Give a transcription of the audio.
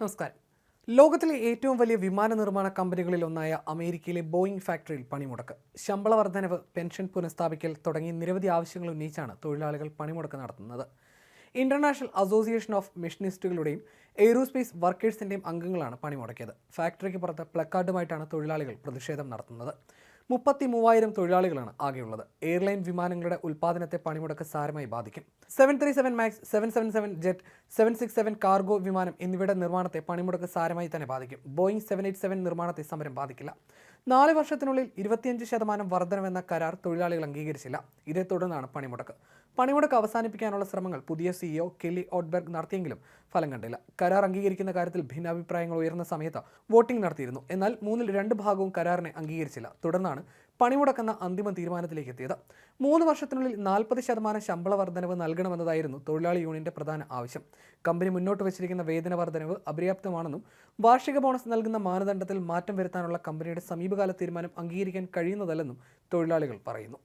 നമസ്കാരം. ലോകത്തിലെ ഏറ്റവും വലിയ വിമാന നിർമ്മാണ കമ്പനികളിൽ ഒന്നായ അമേരിക്കയിലെ ബോയിങ് ഫാക്ടറിയിൽ പണിമുടക്ക്. ശമ്പള വർധനവ് പെൻഷൻ പുനഃസ്ഥാപിക്കൽ തുടങ്ങി നിരവധി ആവശ്യങ്ങൾ ഉന്നയിച്ചാണ് തൊഴിലാളികൾ പണിമുടക്ക് നടത്തുന്നത്. ഇന്റർനാഷണൽ അസോസിയേഷൻ ഓഫ് മെഷീനിസ്റ്റുകളുടെയും എയ്റോസ്പേസ് വർക്കേഴ്സിന്റെയും അംഗങ്ങളാണ് പണിമുടക്കിയത്. ഫാക്ടറിക്ക് പുറത്ത് പ്ലക്കാർഡുമായിട്ടാണ് തൊഴിലാളികൾ പ്രതിഷേധം നടത്തുന്നത്. മുപ്പത്തി മൂവായിരം തൊഴിലാളികളാണ് ആകെയുള്ളത്. എയർലൈൻ വിമാനങ്ങളുടെ ഉൽപ്പാദനത്തെ പണിമുടക്ക് സാരമായി ബാധിക്കും. Seven three seven max seven seven seven jet seven six seven cargo വിമാനം എന്നിവയുടെ നിർമ്മാണത്തെ പണിമുടക്ക് സാരമായി തന്നെ ബാധിക്കും. ബോയിങ് സെവൻ എയ്റ്റ് സെവൻ നിർമ്മാണത്തെ സമരം ബാധിക്കില്ല. നാല് വർഷത്തിനുള്ളിൽ ഇരുപത്തിയഞ്ച് ശതമാനം വർധനമെന്ന കരാർ തൊഴിലാളികൾ അംഗീകരിച്ചില്ല. ഇതേ തുടർന്നാണ് പണിമുടക്ക്. പണിമുടക്ക് അവസാനിപ്പിക്കാനുള്ള ശ്രമങ്ങൾ പുതിയ സിഇഒ കെല്ലി ഓട്ട്ബർഗ് നടത്തിയെങ്കിലും ഫലം കണ്ടില്ല. കരാർ അംഗീകരിക്കുന്ന കാര്യത്തിൽ ഭിന്നാഭിപ്രായങ്ങൾ ഉയർന്ന സമയത്ത് വോട്ടിംഗ് നടത്തിയിരുന്നു. എന്നാൽ മൂന്നിൽ രണ്ട് ഭാഗവും കരാറിനെ അംഗീകരിച്ചില്ല. തുടർന്നാണ് പണിമുടക്കുന്ന അന്തിമ തീരുമാനത്തിലേക്ക് എത്തിയത്. മൂന്ന് വർഷത്തിനുള്ളിൽ നാൽപ്പത് ശതമാനം ശമ്പള വർധനവ് നൽകണമെന്നതായിരുന്നു തൊഴിലാളി യൂണിയന്റെ പ്രധാന ആവശ്യം. കമ്പനി മുന്നോട്ട് വച്ചിരിക്കുന്ന വേതന വർധനവ് അപര്യാപ്തമാണെന്നും വാർഷിക ബോണസ് നൽകുന്ന മാനദണ്ഡത്തിൽ മാറ്റം വരുത്താനുള്ള കമ്പനിയുടെ സമീപകാല തീരുമാനം അംഗീകരിക്കാൻ കഴിയുന്നതല്ലെന്നും തൊഴിലാളികൾ പറയുന്നു.